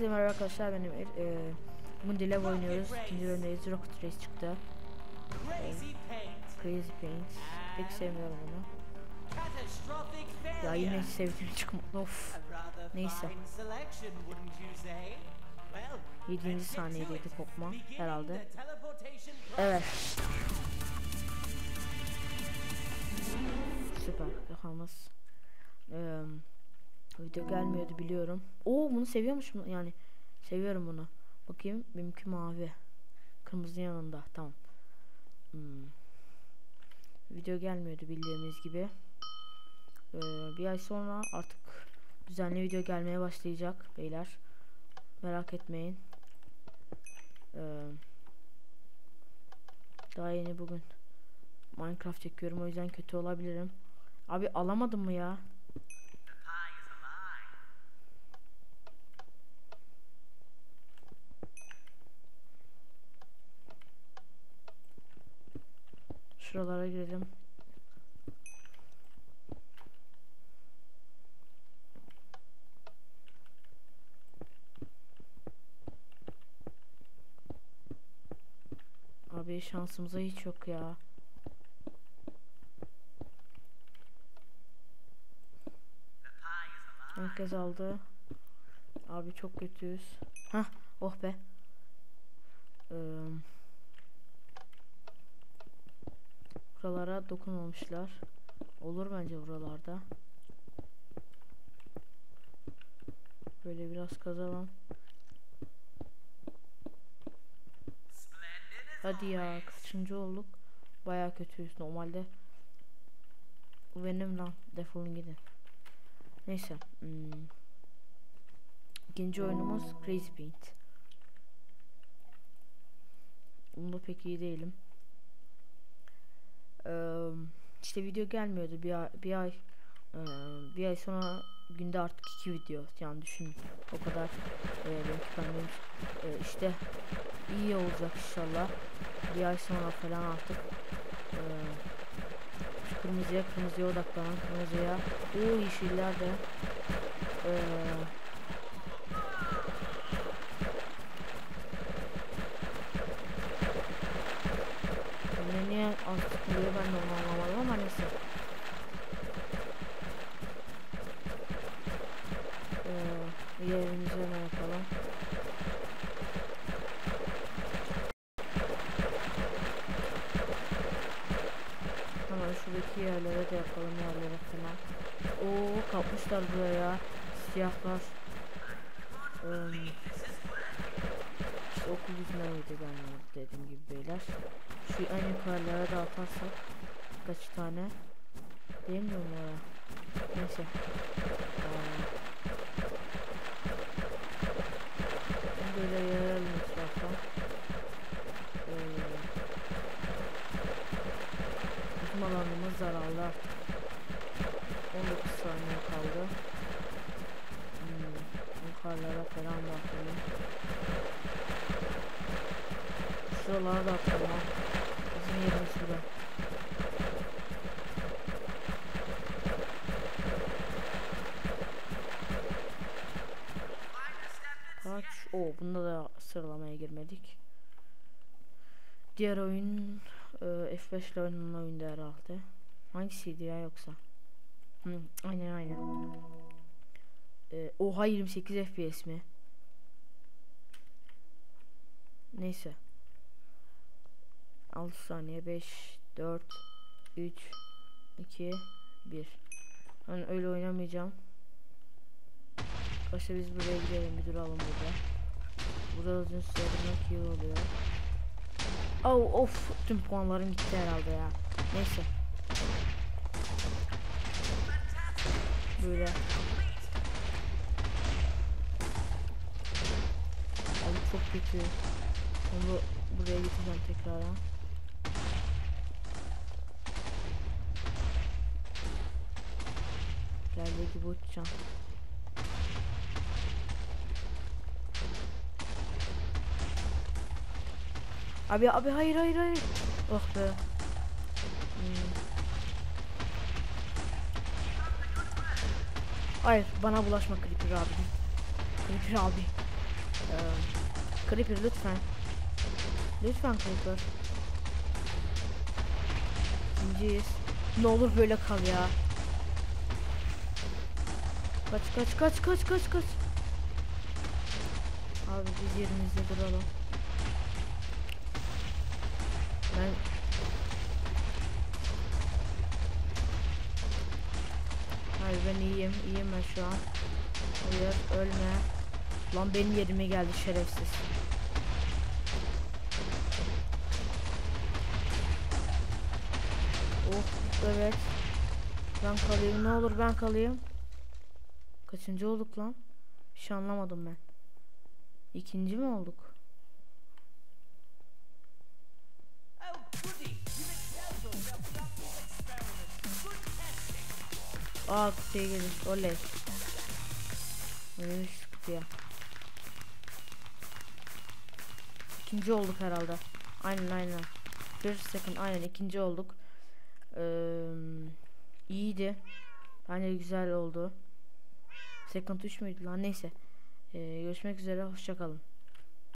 Merhaba arkadaşlar benim e, bugün Dilev oynuyoruz. İkinci bölümdeyiz. Rocket Race çıktı. Paint. Crazy Paint. Pek sevmiyorum onu. Ya yine sevdiğim çıkmadı of. Neyse. fine selection, wouldn't you say? Well, Yedinci let's get to saniyedeydi it. kopma herhalde. Evet. Süper. Yakamaz. Ee, video gelmiyordu biliyorum. Oo bunu seviyormuşum yani. Seviyorum bunu. Bakayım benimki mavi. Kırmızı yanında. Tamam. Hmm. Video gelmiyordu bildiğimiz gibi. Ee, bir ay sonra artık düzenli video gelmeye başlayacak beyler. Merak etmeyin. Ee, daha yeni bugün Minecraft çekiyorum o yüzden kötü olabilirim. Abi alamadım mı ya? Şuralara girelim. Abi şansımıza hiç yok ya. Herkes aldı. Abi çok kötüyüz. Hah, oh be. Ee, buralara dokunmamışlar. Olur bence buralarda. Böyle biraz kazalım. Hadi ya kaçıncı olduk? Baya kötüyüz normalde. Benim lan defolun gidin. Neyse. Hmm. İkinci oyunumuz Crazy Paint. Bunda pek iyi değilim. İşte video gelmiyordu bir ay, bir ay bir ay sonra günde artık iki video yani düşün o kadar e, işte iyi olacak inşallah. Bir ay sonra falan artık e, kırmızıya kırmızıya odaklanan kırmızıya o yeşiller de e, Buna niye ben de onu anlamadım ama neyse. Ee, yerimize ne yapalım? Hemen şuradaki yerlere de yapalım yerlere falan. Oo kapmışlar buraya. Siyahlar. Ee, okul yüzünden video gelmiyor dediğim gibi beyler. Şu en yukarılara da atarsak kaç tane diyemiyorum ya. Neyse. Aa. Böyle yayalım etrafa. Ee, bizim alanımız zararlı artık. 19 saniye kaldı. Hmm, yukarılara falan bakalım. Şuralara da atalım. Bizim yerimiz burada. Kaç? O bunda da sıralamaya girmedik. Diğer oyun e, F5 ile oynanan oyunda herhalde. Hangisiydi ya yoksa? Hı, aynen aynen. E, oha 28 FPS mi? Neyse. 6 saniye 5 4 3 2 1 Ben öyle oynamayacağım. Başta biz buraya gidelim bir duralım burada. Burada uzun süre durmak iyi oluyor. Oh of tüm puanlarım gitti herhalde ya. Neyse. Böyle. Abi çok kötü. Onu buraya getireceğim tekrardan. Geldiği gibi uçacağım. Abi abi hayır hayır hayır. Oh be. Hmm. Hayır bana bulaşma Creeper abi. Creeper abi. Ee, Creeper lütfen. Lütfen Creeper. İkinciyiz. Ne olur böyle kal ya. Kaç kaç kaç kaç kaç kaç. Abi biz yerimizde duralım. Ben Hayır ben iyiyim. iyiyim ben şu an. Hayır ölme. Lan benim yerime geldi şerefsiz. Oh evet. Ben kalayım. Ne olur ben kalayım. Kaçıncı olduk lan? Bir şey anlamadım ben. İkinci mi olduk? Aa kutuya gelir. Oley. Şu kutuya. İkinci olduk herhalde. Aynen aynen. Bir second aynen ikinci olduk. Ee, iyiydi. Bence güzel oldu. Second 3 müydü lan neyse. Ee, görüşmek üzere hoşçakalın.